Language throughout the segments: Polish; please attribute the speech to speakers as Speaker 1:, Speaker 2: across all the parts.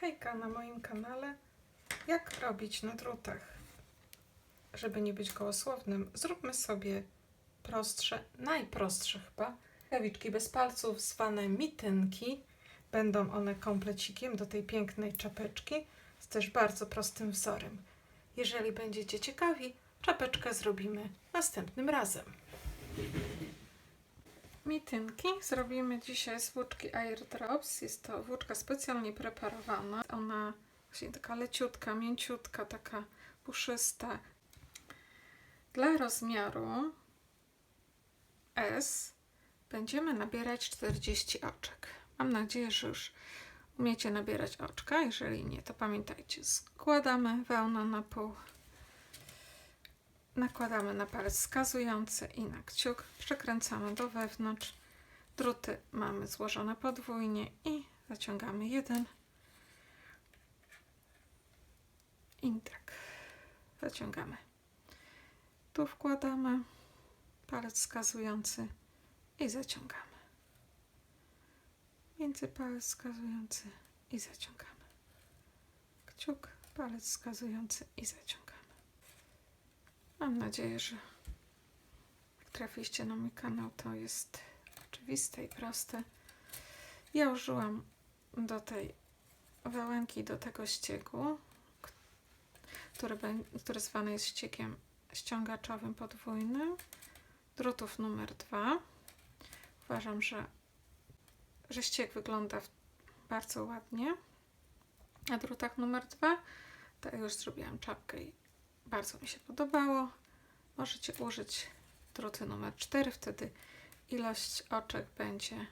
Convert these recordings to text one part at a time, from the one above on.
Speaker 1: Hejka na moim kanale. Jak robić na drutach? Żeby nie być gołosłownym, zróbmy sobie prostsze, najprostsze chyba, rękawiczki bez palców zwane mitynki. Będą one komplecikiem do tej pięknej czapeczki z też bardzo prostym wzorem. Jeżeli będziecie ciekawi, czapeczkę zrobimy następnym razem. Mitynki zrobimy dzisiaj z włóczki Airdrops. Jest to włóczka specjalnie preparowana. Ona właśnie taka leciutka, mięciutka, taka puszysta. Dla rozmiaru S będziemy nabierać 40 oczek. Mam nadzieję, że już umiecie nabierać oczka. Jeżeli nie, to pamiętajcie, składamy wełnę na pół nakładamy na palec wskazujący i na kciuk, przekręcamy do wewnątrz. Druty mamy złożone podwójnie i zaciągamy jeden. I tak zaciągamy. Tu wkładamy palec wskazujący i zaciągamy. Między palec wskazujący i zaciągamy. Kciuk, palec wskazujący i zaciągamy. Mam nadzieję, że jak trafiliście na mój kanał, to jest oczywiste i proste. Ja użyłam do tej wełenki, do tego ściegu, który, który zwany jest ściegiem ściągaczowym podwójnym, drutów numer dwa. Uważam, że, że ścieg wygląda bardzo ładnie. Na drutach numer dwa to już zrobiłam czapkę i bardzo mi się podobało. Możecie użyć druty numer 4, wtedy ilość oczek będzie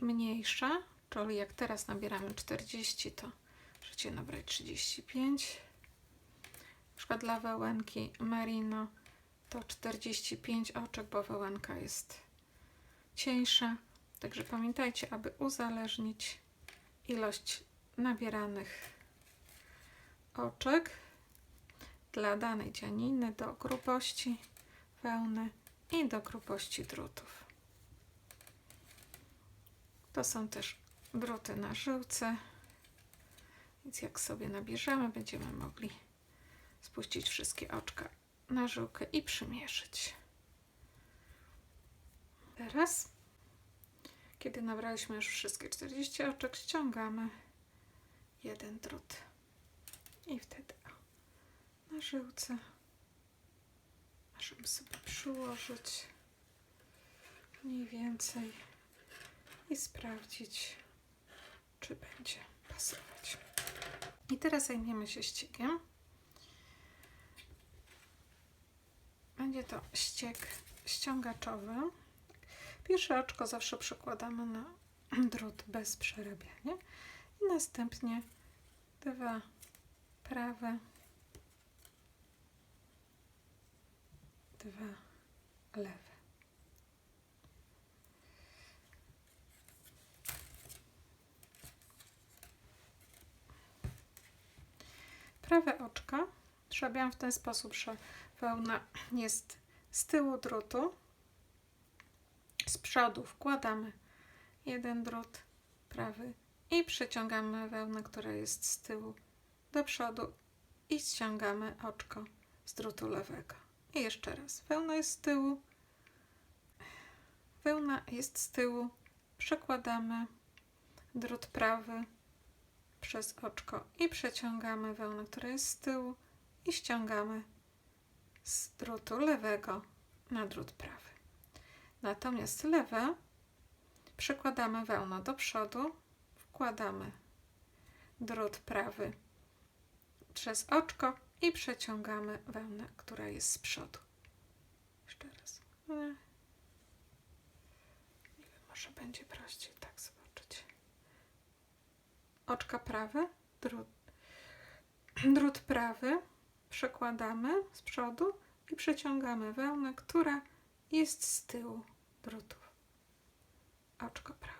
Speaker 1: mniejsza, czyli jak teraz nabieramy 40, to możecie nabrać 35. Na przykład dla wełenki merino to 45 oczek, bo wełenka jest cieńsza. Także pamiętajcie, aby uzależnić ilość nabieranych oczek dla danej dzianiny do grubości wełny i do grubości drutów. To są też druty na żyłce, więc jak sobie nabierzemy, będziemy mogli spuścić wszystkie oczka na żyłkę i przymierzyć. Teraz, kiedy nabraliśmy już wszystkie 40 oczek, ściągamy jeden drut i wtedy na żyłce możemy sobie przyłożyć mniej więcej i sprawdzić, czy będzie pasować. I teraz zajmiemy się ściegiem. Będzie to ścieg ściągaczowy. Pierwsze oczko zawsze przekładamy na drut bez przerabiania i następnie dwa prawe, dwa lewe. Prawe oczka trzebiam w ten sposób, że wełna jest z tyłu drutu, z przodu wkładamy jeden drut prawy i przeciągamy wełnę, która jest z tyłu do przodu i ściągamy oczko z drutu lewego. I jeszcze raz. Wełna jest z tyłu. Wełna jest z tyłu. Przekładamy drut prawy przez oczko i przeciągamy wełnę, która jest z tyłu i ściągamy z drutu lewego na drut prawy. Natomiast lewe przekładamy wełnę do przodu, wkładamy drut prawy przez oczko i przeciągamy wełnę, która jest z przodu. Jeszcze raz. Nie wiem, może będzie prościej tak zobaczyć. Oczka prawe, drut, drut prawy przekładamy z przodu i przeciągamy wełnę, która jest z tyłu drutów. Oczko prawe.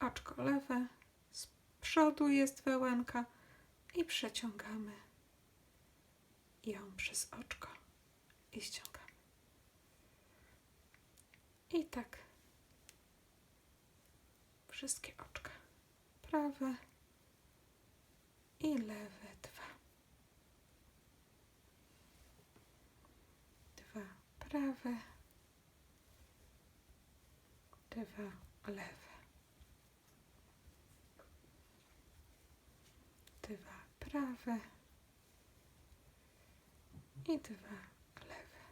Speaker 1: Oczko lewe, z przodu jest wełenka i przeciągamy ją przez oczko i ściągamy. I tak wszystkie oczka. prawy i lewy dwa. Dwa prawe, dwa lewe. Dwa prawe i dwa lewe.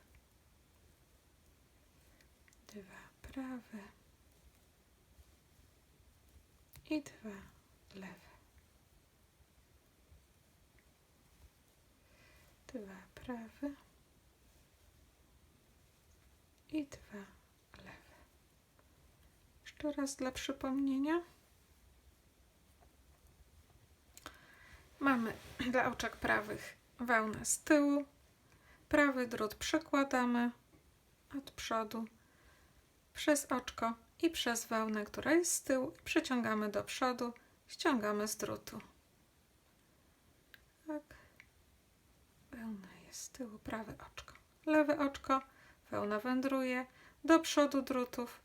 Speaker 1: Dwa prawe i dwa lewe. Dwa prawe i dwa lewe. Jeszcze raz dla przypomnienia. Mamy dla oczek prawych wełnę z tyłu, prawy drut przekładamy od przodu przez oczko i przez wełnę, która jest z tyłu, przeciągamy do przodu, ściągamy z drutu. Tak. Wełna jest z tyłu, prawe oczko. Lewe oczko, wełna wędruje do przodu drutów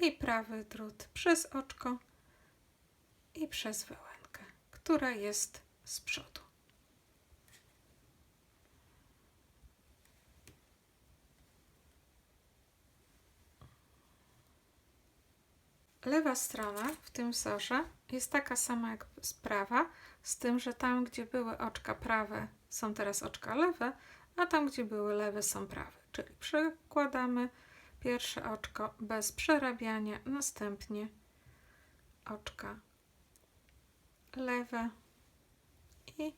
Speaker 1: i prawy drut przez oczko i przez wełenkę, która jest z przodu. Lewa strona w tym wzorze jest taka sama jak z prawa, z tym, że tam, gdzie były oczka prawe, są teraz oczka lewe, a tam, gdzie były lewe, są prawe. Czyli przekładamy pierwsze oczko bez przerabiania, następnie oczka lewe i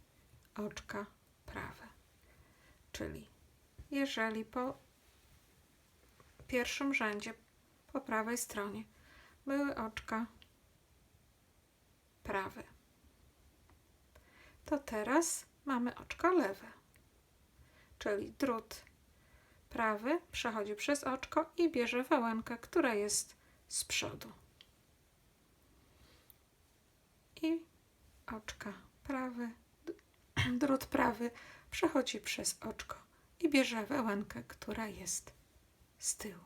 Speaker 1: oczka prawe. Czyli jeżeli po pierwszym rzędzie po prawej stronie były oczka prawe, to teraz mamy oczko lewe. Czyli drut prawy przechodzi przez oczko i bierze wełenkę, która jest z przodu. I oczka prawy, drut prawy przechodzi przez oczko i bierze wełenkę, która jest z tyłu.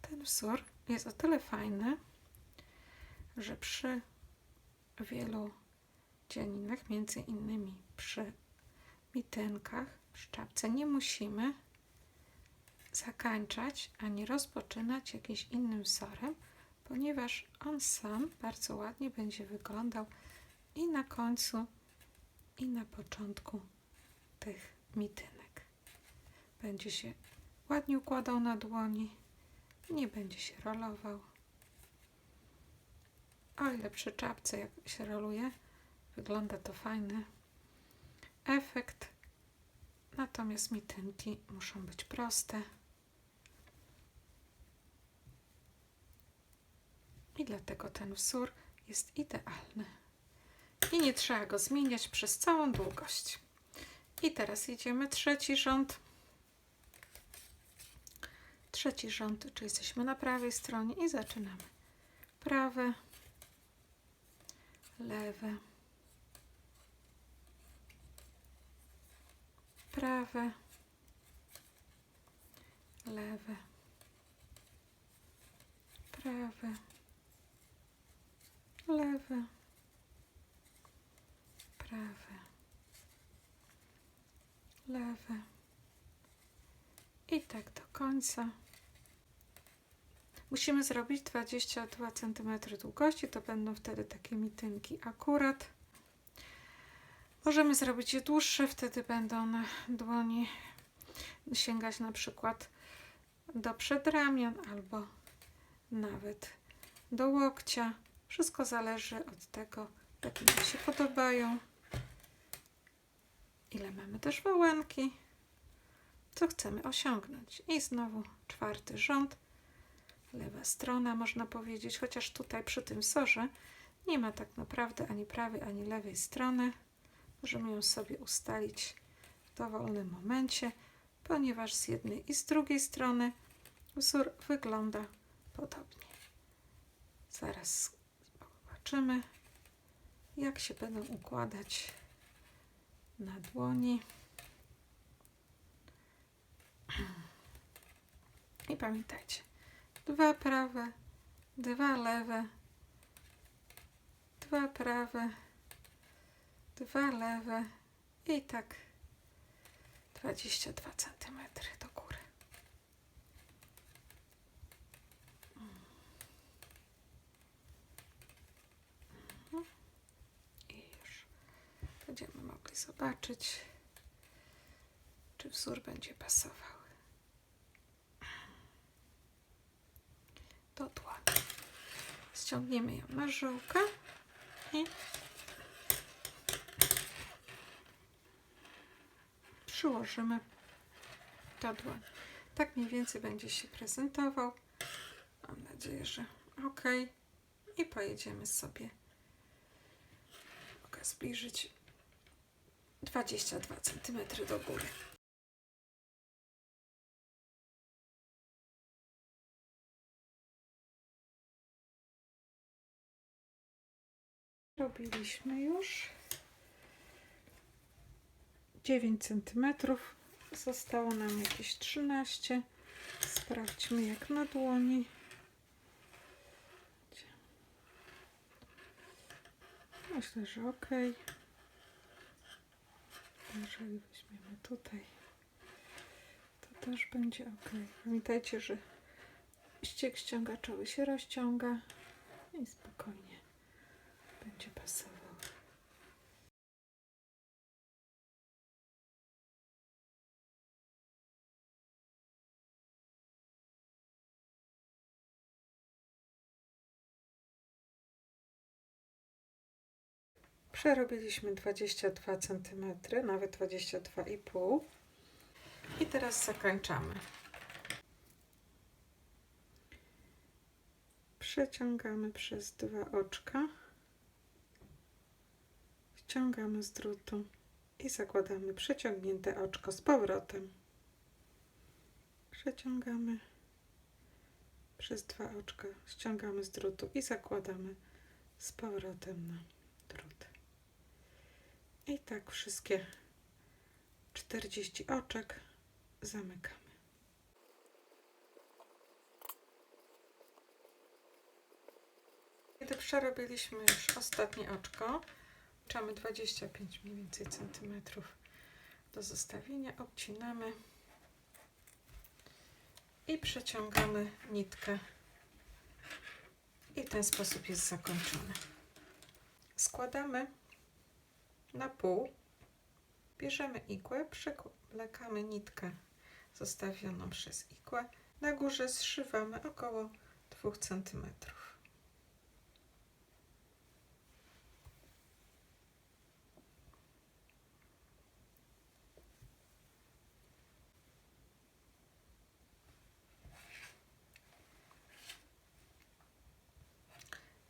Speaker 1: Ten wzór jest o tyle fajny, że przy wielu dzianinach, między innymi przy mitenkach, przy czapce, nie musimy zakańczać ani rozpoczynać jakimś innym wzorem, ponieważ on sam bardzo ładnie będzie wyglądał i na końcu, i na początku tych mitynek. Będzie się ładnie układał na dłoni, nie będzie się rolował. O ile przy czapce, jak się roluje, wygląda to fajny efekt. Natomiast mitynki muszą być proste. I dlatego ten wzór jest idealny. I nie trzeba go zmieniać przez całą długość. I teraz idziemy trzeci rząd. Trzeci rząd, czy jesteśmy na prawej stronie i zaczynamy. Prawe, lewe, prawe, lewe, prawe, lewe, prawe, lewe i tak do końca. Musimy zrobić 22 cm długości, to będą wtedy takie mitynki akurat. Możemy zrobić je dłuższe, wtedy będą dłoni sięgać na przykład do przedramion albo nawet do łokcia. Wszystko zależy od tego, jakie nam się podobają. Ile mamy też wełenki, co chcemy osiągnąć. I znowu czwarty rząd lewa strona, można powiedzieć, chociaż tutaj przy tym wzorze nie ma tak naprawdę ani prawej, ani lewej strony. Możemy ją sobie ustalić w dowolnym momencie, ponieważ z jednej i z drugiej strony wzór wygląda podobnie. Zaraz zobaczymy, jak się będą układać na dłoni. I pamiętajcie, dwa prawe, dwa lewe, dwa prawe, dwa lewe i tak 22 cm do góry. I już będziemy mogli zobaczyć, czy wzór będzie pasował. Do dłoni. Ściągniemy ją na żyłkę i przyłożymy do dłoni. Tak mniej więcej będzie się prezentował. Mam nadzieję, że ok. I pojedziemy sobie. Mogę zbliżyć 22 cm do góry. Robiliśmy już 9 cm. Zostało nam jakieś 13. Sprawdźmy jak na dłoni. Myślę, że ok. Jeżeli weźmiemy tutaj, to też będzie ok. Pamiętajcie, że ściek ściągaczowy się rozciąga i spokojnie Przerobiliśmy 22 cm, nawet 22,5 i teraz zakończamy. Przeciągamy przez dwa oczka, ściągamy z drutu i zakładamy przeciągnięte oczko z powrotem. Przeciągamy przez dwa oczka, ściągamy z drutu i zakładamy z powrotem na drut. I tak wszystkie 40 oczek zamykamy. Kiedy przerobiliśmy już ostatnie oczko, liczamy 25 mniej więcej centymetrów do zostawienia, obcinamy i przeciągamy nitkę i ten sposób jest zakończony. Składamy na pół, bierzemy igłę, przewlekamy nitkę zostawioną przez igłę. Na górze zszywamy około 2 cm.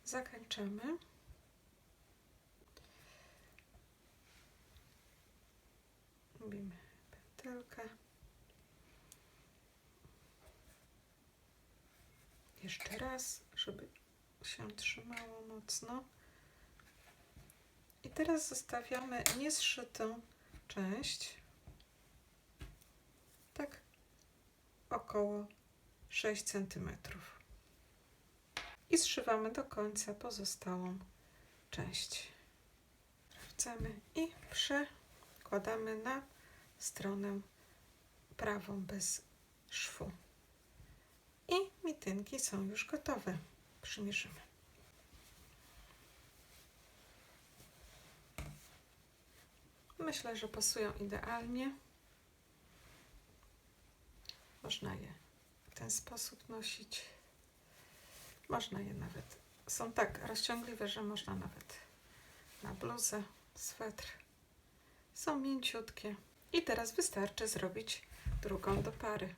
Speaker 1: Zakończymy. Raz, żeby się trzymało mocno. I teraz zostawiamy niezszytą część. Tak około 6 cm. I zszywamy do końca pozostałą część. Sprawdzamy i przekładamy na stronę prawą bez szwu. I mitynki są już gotowe. Przymierzymy. Myślę, że pasują idealnie. Można je w ten sposób nosić. Można je nawet. Są tak rozciągliwe, że można nawet na bluzę, swetr. Są mięciutkie. I teraz wystarczy zrobić drugą do pary.